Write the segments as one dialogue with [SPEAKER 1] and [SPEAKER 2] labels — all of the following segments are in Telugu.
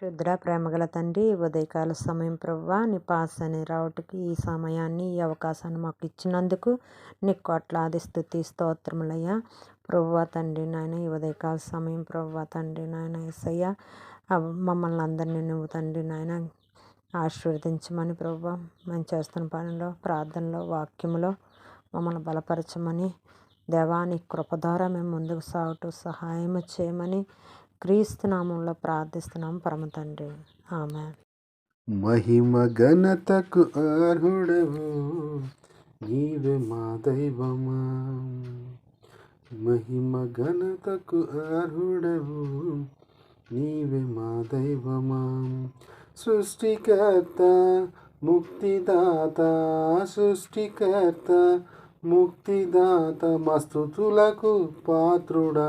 [SPEAKER 1] క్షుద్ర ప్రేమగల తండ్రి ఉదయకాల సమయం ప్రవ్వా నీ పాస్ అని రావటకి ఈ సమయాన్ని ఈ అవకాశాన్ని మాకు ఇచ్చినందుకు నీ కోట్లాది స్థుతి స్తోత్రములయ్యా. ప్రవ్వా తండ్రి నాయన ఈ ఉదయకాల సమయం ప్రవ్వా తండ్రి నాయన ఎస్సయ్య మమ్మల్ని అందరినీ నువ్వు తండ్రి నాయన ఆశీర్వదించమని ప్రవ్వా. మేము చేస్తున్న పనిలో ప్రార్థనలో వాక్యములో మమ్మల్ని బలపరచమని దేవాని కృప ద్వారా మేము ముందుకు సాగుతూ సహాయం చేయమని క్రీస్తు నామంలో ప్రార్థిస్తున్నాం. పరమ తండ్రి. ఆమె
[SPEAKER 2] మహిమ ఘనతకు అర్హుడవు. నీవే మా దైవమా. మహిమ ఘనతకు అర్హుడవు. నీవే మా దైవమా. సృష్టికర్త ముక్తిదాత సృష్టికర్త ముక్తిదాత మస్తుతులకు పాత్రుడా.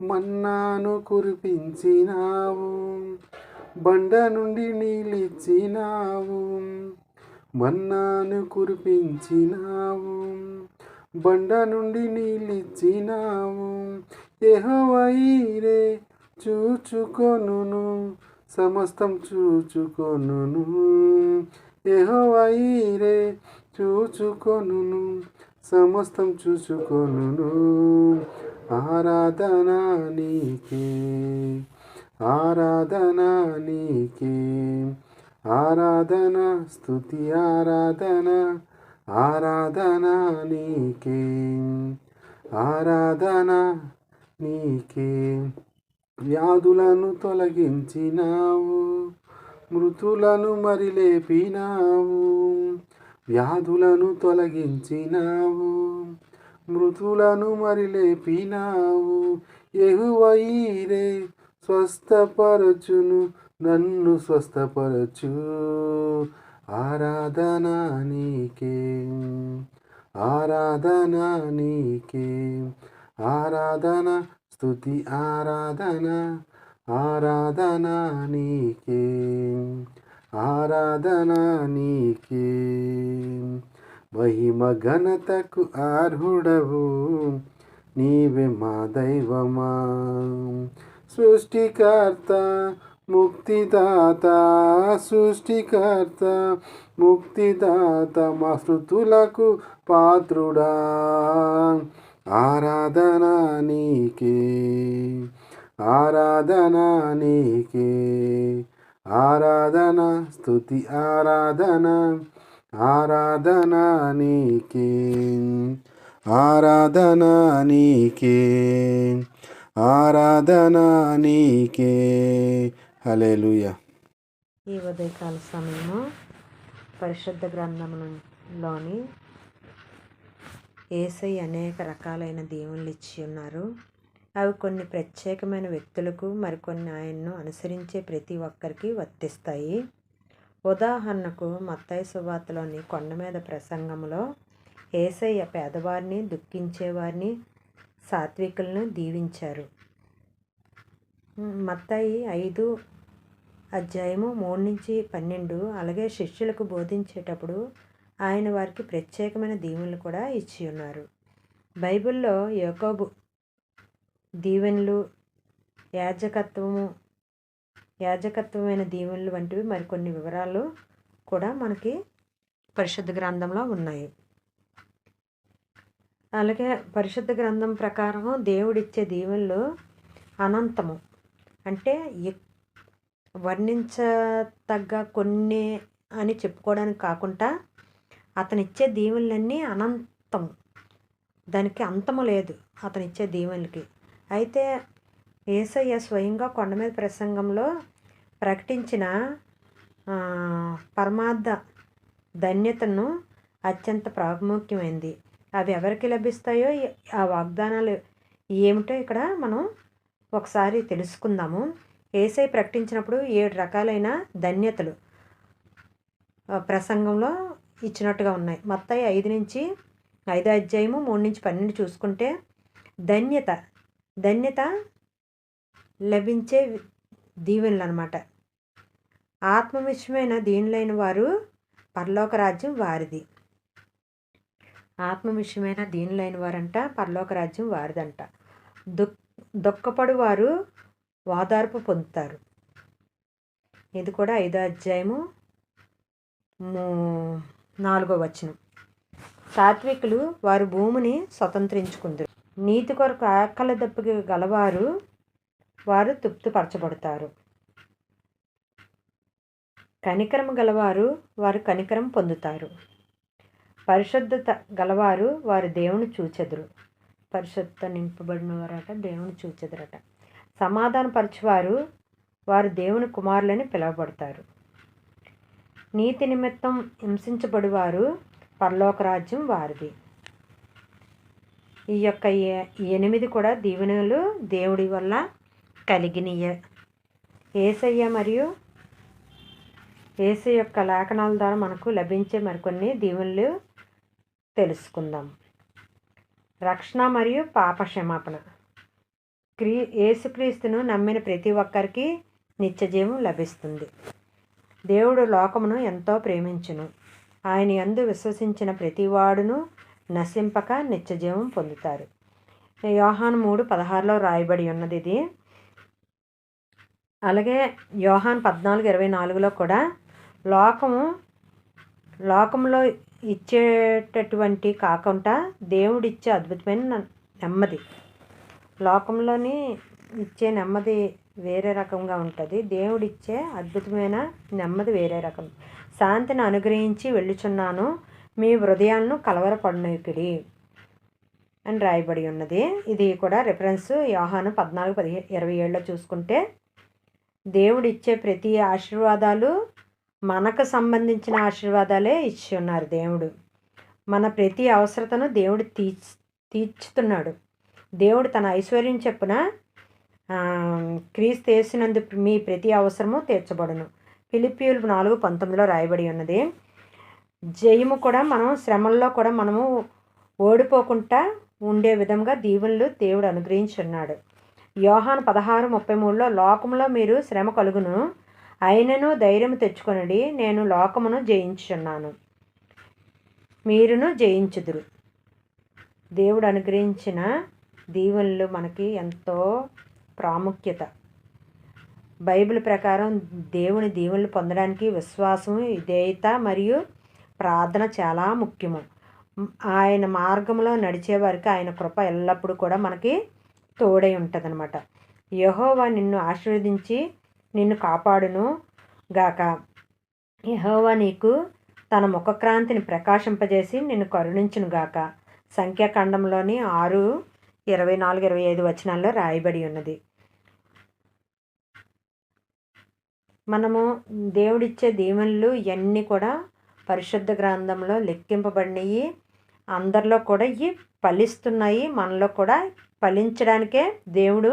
[SPEAKER 2] మన్నాను కురిపించినావు బండ నుండి నీళ్ళిచ్చినావు మన్నాను కురిపించినావు బండ నుండి నీళ్ళిచ్చినావు ఎహోవైరే చూచుకొను సమస్తం చూచుకొను ఎహోవైరే చూచుకొను సమస్తం చూచుకొను ఆరాధనా నీకే ఆరాధనా నీకే ఆరాధన స్థుతి ఆరాధన ఆరాధనా నీకే ఆరాధన నీకే. వ్యాధులను తొలగించినావు మృతులను మరి లేపినావు వ్యాధులను తొలగించినావు మృతులను మరి లేపినావు ఎగువైరే స్వస్థపరచును నన్ను స్వస్థపరచు. ఆరాధన నీకే ఆరాధన నీకే ఆరాధన స్థుతి ఆరాధన ఆరాధన నీకే ఆరాధన నీకే. మహిమ ఘనతకు అర్హుడవు. నీవే మా దైవమా. సృష్టికర్త ముక్తిదాత సృష్టికర్త ముక్తిదాత మా శృతులకు పాత్రుడా. ఆరాధన నీకే ఆరాధన నీకే. ఆరాధన స్తుతి ఆరాధన. ఆరాధన నీకే ఆరాధన నీకే ఆరాధన నీకే. హలేలుయ
[SPEAKER 1] ఈ ఉదయకాల సమయము పరిశుద్ధ గ్రంథంలోని ఏసై అనేక రకాలైన దేవుళ్ళు ఇచ్చి ఉన్నారు. అవి కొన్ని ప్రత్యేకమైన వ్యక్తులకు మరికొన్ని ఆయన్ను అనుసరించే ప్రతి ఒక్కరికి వర్తిస్తాయి. ఉదాహరణకు మత్తాయి సువార్తలోని కొండ మీద ప్రసంగంలో ఏసయ్య పేదవారిని దుఃఖించేవారిని సాత్వికులను దీవించారు. మత్తాయి ఐదు అధ్యాయము మూడు నుంచి పన్నెండు అలాగే శిష్యులకు బోధించేటప్పుడు ఆయన వారికి ప్రత్యేకమైన దీవెనలు కూడా ఇచ్చి ఉన్నారు. బైబిల్లో యోకోబు దీవెనలు యాజకత్వము యాజకత్వమైన దీవెనలు వంటివి మరికొన్ని వివరాలు కూడా మనకి పరిశుద్ధ గ్రంథంలో ఉన్నాయి. అలాగే పరిశుద్ధ గ్రంథం ప్రకారం దేవుడిచ్చే దీవెనలు అనంతము. అంటే వర్ణించతగ్గ కొన్ని అని చెప్పుకోవడానికి కాకుండా అతనిచ్చే దీవెనలన్నీ అనంతం దానికి అంతము లేదు అతనిచ్చే దీవెనలకి అయితే ఏసయ్య స్వయంగా కొండ మీద ప్రసంగంలో ప్రకటించిన పరమార్థ ధన్యతను అత్యంత ప్రాముఖ్యమైంది. అవి ఎవరికి లభిస్తాయో ఆ వాగ్దానాలు ఏమిటో ఇక్కడ మనం ఒకసారి తెలుసుకుందాము. ఏసై ప్రకటించినప్పుడు ఏడు రకాలైన ధన్యతలు ప్రసంగంలో ఇచ్చినట్టుగా ఉన్నాయి. మొత్తం ఐదు నుంచి ఐదో అధ్యాయము మూడు నుంచి పన్నెండు చూసుకుంటే ధన్యత ధన్యత లభించే దీవెనలు అనమాట ఆత్మవిషయమైన దీనులైన వారు పరలోక రాజ్యం వారిది. ఆత్మవిషయమైన దీనులైన వారంట పరలోక రాజ్యం వారిదంట. దుఃఖ దుఃఖపడు వారు ఓదార్పు పొందుతారు. ఇది కూడా ఐదో అధ్యాయము నాలుగో వచనం. సాత్వికులు వారు భూమిని స్వతంత్రించుకుందరు. నీతి కొరకు ఆకలి దప్పిక గలవారు వారు తృప్తిపరచబడతారు. కనికరం గలవారు వారు కనికరం పొందుతారు. పరిశుద్ధత గలవారు వారు దేవుని చూచెదరు. పరిశుద్ధత నింపబడిన వారట దేవుని చూచెదరట. సమాధానపరచువారు వారు దేవుని కుమారులని పిలువబడతారు. నీతి నిమిత్తం హింసించబడివారు పరలోక రాజ్యం వారిది. ఈ యొక్క ఎనిమిది కూడా దీవెనలు దేవుడి వల్ల కలిగినయే. ఏసయ్య మరియు ఏసు యొక్క లేఖనాల ద్వారా మనకు లభించే మరికొన్ని దీవెనలు తెలుసుకుందాం. రక్షణ మరియు పాప క్షమాపణ క్రీ యేసుక్రీస్తును నమ్మిన ప్రతి ఒక్కరికి నిత్యజీవం లభిస్తుంది. దేవుడు లోకమును ఎంతో ప్రేమించును. ఆయన యందు విశ్వసించిన ప్రతివాడును నశింపక నిత్యజీవం పొందుతారు. యోహాన్ మూడు పదహారులో రాయబడి ఉన్నది ఇది. అలాగే యోహాన్ పద్నాలుగు ఇరవై నాలుగులో కూడా లోకము లోకంలో ఇచ్చేటటువంటి కాకుండా దేవుడిచ్చే అద్భుతమైన నెమ్మది. లోకంలోని ఇచ్చే నెమ్మది వేరే రకంగా ఉంటుంది. దేవుడిచ్చే అద్భుతమైన నెమ్మది వేరే రకం. శాంతిని అనుగ్రహించి వెళ్ళుచున్నాను. మీ హృదయాలను కలవరపడనీకిడి అని రాయబడి ఉన్నది. ఇది కూడా రిఫరెన్స్ యోహాను పద్నాలుగు పదిహే ఇరవై ఏళ్ళలో చూసుకుంటే దేవుడిచ్చే ప్రతి ఆశీర్వాదాలు మనకు సంబంధించిన ఆశీర్వాదాలే ఇచ్చి ఉన్నారు దేవుడు. మన ప్రతి అవసరతను దేవుడు తీర్చ్ తీర్చుతున్నాడు. దేవుడు తన ఐశ్వర్యం చెప్పున క్రీస్తు వేసినందు మీ ప్రతి అవసరము తీర్చబడును. ఫిలిపియులు నాలుగు పంతొమ్మిదిలో రాయబడి ఉన్నది జయము కూడా మనం శ్రమల్లో కూడా మనము ఓడిపోకుండా ఉండే విధంగా దీవులు దేవుడు అనుగ్రహించి ఉన్నాడు యోహాన్ పదహారు ముప్పై మూడులో లోకంలో మీరు శ్రమ కలుగును అయినను ధైర్యం తెచ్చుకొనడి నేను లోకమును జయించున్నాను మీరును జయించుదురు. దేవుడు అనుగ్రహించిన దీవెనలు మనకి ఎంతో ప్రాముఖ్యత. బైబిల్ ప్రకారం దేవుని దీవెనలు పొందడానికి విశ్వాసం విధేయత మరియు ప్రార్థన చాలా ముఖ్యము. ఆయన మార్గంలో నడిచే వారికి ఆయన కృప ఎల్లప్పుడూ కూడా మనకి తోడై ఉంటుందన్నమాట. యహోవా నిన్ను ఆశీర్వదించి నిన్ను కాపాడును గాక. యహోవా నీకు తన ముఖక్రాంతిని ప్రకాశింపజేసి నిన్ను కరుణించును గాక. సంఖ్యాఖండంలోని ఆరు ఇరవై నాలుగు ఇరవై ఐదు వచనాల్లో రాయబడి ఉన్నది. మనము దేవుడిచ్చే దీవెనలు ఇవన్నీ కూడా పరిశుద్ధ గ్రంథంలో లెక్కింపబడినవి అందరిలో కూడా ఇవి ఫలిస్తున్నాయి. మనలో కూడా ఫలించడానికే దేవుడు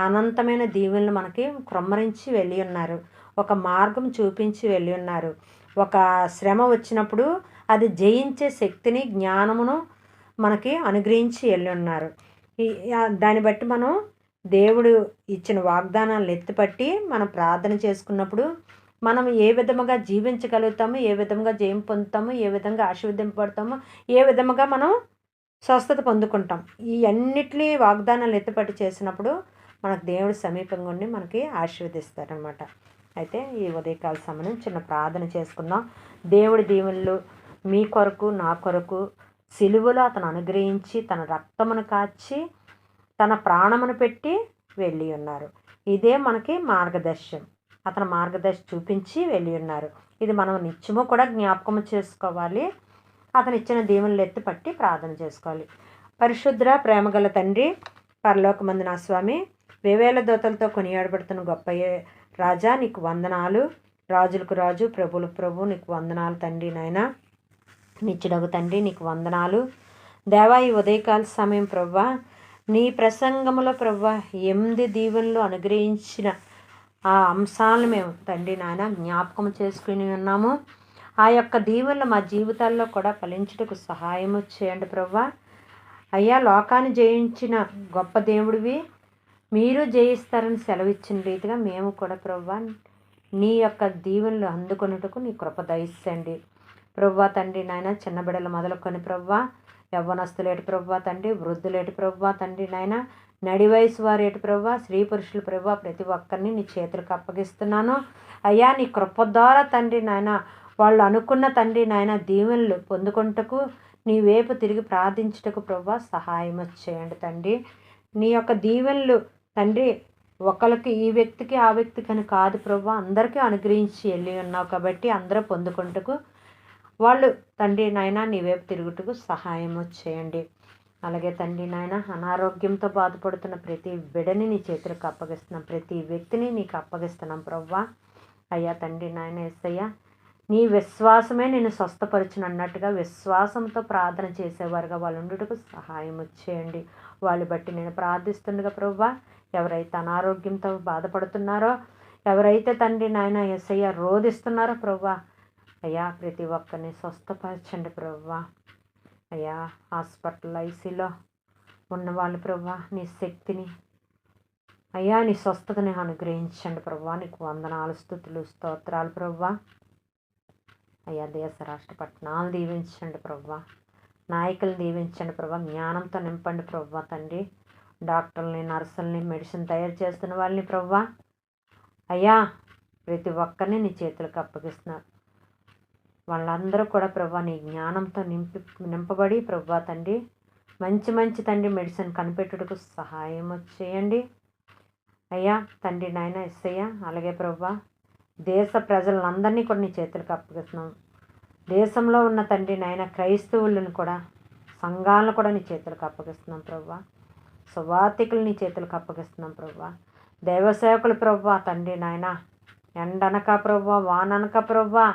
[SPEAKER 1] అనంతమైన దీవెనలు మనకి క్రమ్మరించి వెళ్ళి ఉన్నారు. ఒక మార్గం చూపించి వెళ్ళి ఉన్నారు. ఒక శ్రమ వచ్చినప్పుడు అది జయించే శక్తిని జ్ఞానమును మనకి అనుగ్రహించి వెళ్ళి ఉన్నారు. దాన్ని బట్టి మనం దేవుడు ఇచ్చిన వాగ్దానాలను ఎత్తిపట్టి మనం ప్రార్థన చేసుకున్నప్పుడు మనం ఏ విధముగా జీవించగలుగుతాము ఏ విధంగా జయం పొందుతాము ఏ విధంగా ఆశీర్వదింపబడతాము ఏ విధముగా మనం స్వస్థత పొందుకుంటాం. ఈ అన్నిటినీ వాగ్దానాలు ఎత్తుపట్టి చేసినప్పుడు మనకు దేవుడు సమీపంగా ఉండి మనకి ఆశీర్వదిస్తారనమాట అయితే ఈ ఉదయకాల సమయం చిన్న ప్రార్థన చేసుకుందాం. దేవుడి దీవెనలు మీ కొరకు నా కొరకు సిలువలో అతను అనుగ్రహించి తన రక్తమును కాచి తన ప్రాణమును పెట్టి వెళ్ళి ఉన్నారు. ఇదే మనకి మార్గదర్శనం. అతను మార్గదర్శి చూపించి వెళ్ళి ఉన్నారు. ఇది మనం నిత్యము కూడా జ్ఞాపకం చేసుకోవాలి. అతను ఇచ్చిన దీవెనలు ఎత్తి పట్టి ప్రార్థన చేసుకోవాలి. పరిశుద్ర ప్రేమగల తండ్రి పరలోకమందు నా స్వామి వేవేల దోతలతో కొనియాడబడుతున్న గొప్ప రాజా నీకు వందనాలు. రాజులకు రాజు ప్రభులకు ప్రభు నీకు వందనాలు తండ్రి నాయన. నిచ్చుడగు తండ్రి నీకు వందనాలు. దేవా ఈ ఉదయకాల సమయం ప్రవ్వా నీ ప్రసంగములో ప్రవ్వా ఎనిమిది దీవెనలు అనుగ్రహించిన ఆ అంశాలను మేము తండ్రి నాయన జ్ఞాపకం చేసుకుని ఉన్నాము. ఆ యొక్క దీవెనలు మా జీవితాల్లో కూడా ఫలించుటకు సహాయము చేయండి ప్రవ్వా. అయ్యా లోకాన్ని జయించిన గొప్ప దేవుడివి. మీరు జయిస్తారని సెలవిచ్చిన రీతిగా మేము కూడా ప్రవ్వా నీ యొక్క దీవెనలు అందుకొనుటకు నీ కృప దయస్సండి ప్రవ్వా తండ్రి నాయన చిన్న బిడ్డలు మొదలుకొని ప్రవ్వా యవ్వనస్తులేటి ప్రవ్వా తండ్రి వృద్ధులేటి ప్రవ్వా తండ్రి నాయన నడి వయసు వారేటి ప్రవ్వా స్త్రీ పురుషుల ప్రవ్వా ప్రతి ఒక్కరిని నీ చేతులకు అప్పగిస్తున్నాను. అయ్యా నీ కృప ద్వారా తండ్రి నాయన వాళ్ళు అనుకున్న తండ్రి నాయన దీవెనలు పొందుకుంటకు నీ వైపు తిరిగి ప్రార్థించుటకు ప్రభు సహాయం చేయండి తండ్రి. నీ యొక్క దీవెనలు తండ్రి ఒకరికి ఈ వ్యక్తికి ఆ వ్యక్తికి అని కాదు ప్రభు అందరికీ అనుగ్రహించి వెళ్ళి ఉన్నావు కాబట్టి అందరూ పొందుకుంటకు వాళ్ళు తండ్రి నాయన నీ వైపు తిరుగుటకు సహాయం చేయండి. అలాగే తండ్రి నాయన అనారోగ్యంతో బాధపడుతున్న ప్రతి బిడని నీ చేతులకు అప్పగిస్తున్నాం ప్రతి వ్యక్తిని నీకు అప్పగిస్తున్నాం ప్రవ్వా. అయ్యా తండ్రి నాయన ఎస్సయ్యా నీ విశ్వాసమే నేను స్వస్థపరచను అన్నట్టుగా విశ్వాసంతో ప్రార్థన చేసేవారుగా వాళ్ళు ఉండుటకు సహాయం చేయండి. వాళ్ళు బట్టి నేను ప్రార్థిస్తుండగా ప్రవ్వా ఎవరైతే అనారోగ్యంతో బాధపడుతున్నారో ఎవరైతే తండ్రి నాయన ఎస్ఐ రోధిస్తున్నారో ప్రవ్వా అయ్యా ప్రతి ఒక్కరిని స్వస్థపరచండి ప్రవ్వా అయ్యా హాస్పిటల్ ఐసీలో ఉన్న వాళ్ళు నీ శక్తిని అయ్యా నీ స్వస్థతని అనుగ్రహించండి ప్రవ్వా నీకు వందనాలు స్థుతులు స్తోత్రాలు ప్రవ్వా అయ్యా దేశ రాష్ట్ర పట్టణాలు దీవించండి ప్రవ్వా నాయకులు దీవించండి ప్రభా. జ్ఞానంతో నింపండి ప్రవ్వా తండ్రి. డాక్టర్ని నర్సుల్ని మెడిసిన్ తయారు చేస్తున్న వాళ్ళని ప్రవ్వా అయ్యా ప్రతి ఒక్కరిని నీ చేతులకు అప్పగిస్తున్నారు వాళ్ళందరూ కూడా ప్రభా నీ జ్ఞానంతో నింపి నింపబడి ప్రభా తండ్రి మంచి మంచి తండ్రి మెడిసిన్ కనిపెట్టుటకు సహాయం చేయండి. అయ్యా తండ్రి నాయన ఇస్తయ్యా అలాగే ప్రభా దేశ ప్రజలందరినీ కూడా నీ చేతులకు అప్పగిస్తున్నాం. దేశంలో ఉన్న తండ్రి నాయన క్రైస్తవులను కూడా సంఘాలను కూడా నీ చేతులకు అప్పగిస్తున్నాం ప్రభా సువార్థికులు నీ చేతులకు అప్పగిస్తున్నాం ప్రభా దైవసేవకులు ప్రభా తండ్రి నాయన. ఎండనక ప్రభా వాననక ప్రభా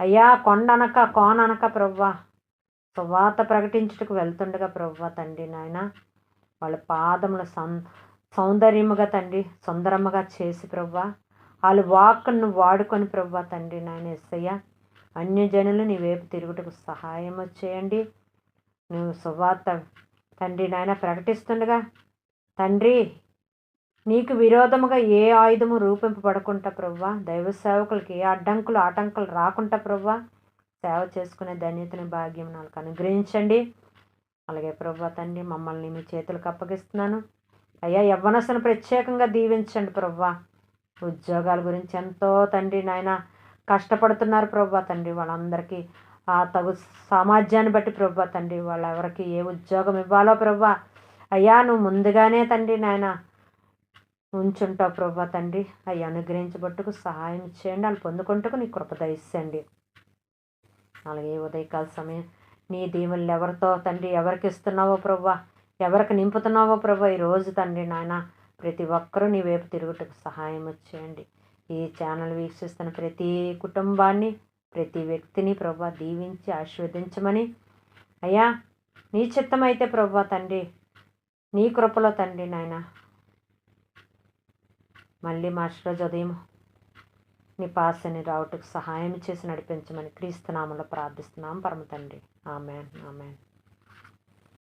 [SPEAKER 1] అయ్యా కొండనక కోననక ప్రభా సువార్త ప్రకటించుటకు వెళ్తుండగా ప్రభా తండ్రి నాయన వాళ్ళ పాదముల సౌందర్యముగా తండ్రి సుందరముగా చేసి ప్రవ్వా. వాళ్ళ వాక్కును వాడుకొని ప్రభా తండ్రి నాయన ఎస్సయ్య అన్యజనులు నీ వైపు తిరుగుటకు సహాయం చేయండి. నువ్వు సువార్త తండ్రి నాయన ప్రకటిస్తుండగా తండ్రి నీకు విరోధముగా ఏ ఆయుధము రూపింపబడకుండా ప్రవ్వా దైవ సేవకులకి ఏ అడ్డంకులు ఆటంకులు రాకుండా ప్రవ్వా సేవ చేసుకునే ధన్యతని భాగ్యం నాకు అనుగ్రహించండి. అలాగే ప్రవ్వా తండ్రి మమ్మల్ని మీ చేతులకు అప్పగిస్తున్నాను. అయ్యా యవ్వనసును ప్రత్యేకంగా దీవించండి ప్రవ్వా ఉద్యోగాల గురించి ఎంతో తండ్రి నాయన కష్టపడుతున్నారు ప్రభా తండ్రి. వాళ్ళందరికీ ఆ తగు సామర్థ్యాన్ని బట్టి ప్రభా తండ్రి వాళ్ళు ఎవరికి ఏ ఉద్యోగం ఇవ్వాలో ప్రభా. అయ్యా నువ్వు ముందుగానే తండ్రి నాయన ఉంచుంటావు ప్రభా తండ్రి. అవి అనుగ్రహించబట్టుకు సహాయం చేయండి. వాళ్ళు పొందుకుంటకు నీ కృప దయచేయండి. అలాగే ఉదయకాల సమయం నీ దీవులు ఎవరితో తండ్రి ఎవరికి ఇస్తున్నావో ప్రభా ఎవరికి నింపుతున్నావో ప్రభా ఈరోజు తండ్రి నాయన. ప్రతి ఒక్కరూ నీ వైపు తిరుగుటకు సహాయం చేయండి. ఈ ఛానల్ వీక్షిస్తున్న ప్రతి కుటుంబాన్ని ప్రతి వ్యక్తిని ప్రభా దీవించి ఆశీర్వదించమని. అయ్యా నీ చిత్తమైతే ప్రభా తండ్రి నీ కృపలో తండ్రి నాయన. మళ్ళీ మార్చి ఉదయం నీ పాసని రావటకు సహాయం చేసి నడిపించమని క్రీస్తునామంలో ప్రార్థిస్తున్నాం. పరమ తండ్రి. ఆమెన్. ఆమెన్.